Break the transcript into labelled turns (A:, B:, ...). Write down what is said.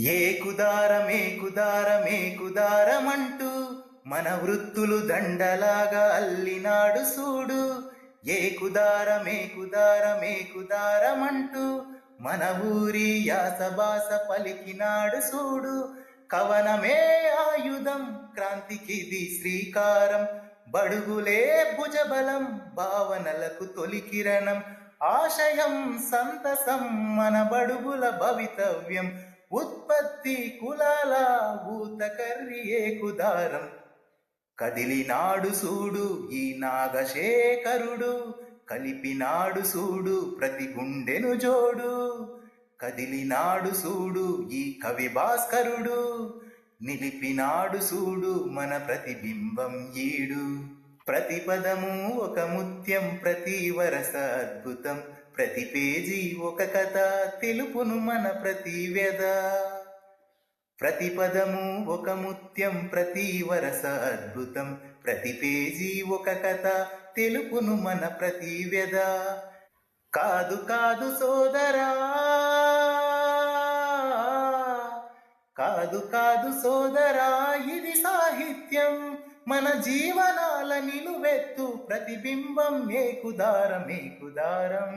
A: ఏ కుదారమే కుదారమే కుదారమంటూ మన వృత్తులు దండలాగా అల్లినాడు సూడు. ఏ కుదారమే కుదారమే కుదారమంటూ మన ఊరి యాసబాస పలికినాడు సూడు. కవనమే ఆయుధం క్రాంతికిది శ్రీకారం. బడుగులే భుజబలం భావనలకు తొలి కిరణం. ఆశయం సంతసం మన బడుగుల భవితవ్యం. ఉత్పత్తి కులాల ఊతకర్రి కుదారం. కదిలినాడు సూడు ఈ నాగశేఖరుడు కలిపినాడు సూడు ప్రతి గుండెను జోడు. కదిలినాడు సూడు ఈ కవి భాస్కరుడు నిలిపినాడు సూడు మన ప్రతిబింబం ఈడు. ప్రతి పదము ఒక ముత్యం ప్రతి వరస అద్భుతం ప్రతి పేజీ ఒక కథ తెలుపును మన ప్రతి వ్యధ. ప్రతి పదము ఒక ముత్యం ప్రతి వరస అద్భుతం. ప్రతి పేజీ ఒక కథ తెలుపును మన ప్రతి వ్యధ. కాదు కాదు సోదరా! కాదు కాదు సోదరా! ఇది నిత్యం మన జీవనాల నిలువెత్తు ప్రతిబింబం మేకుదారం మేకుదారం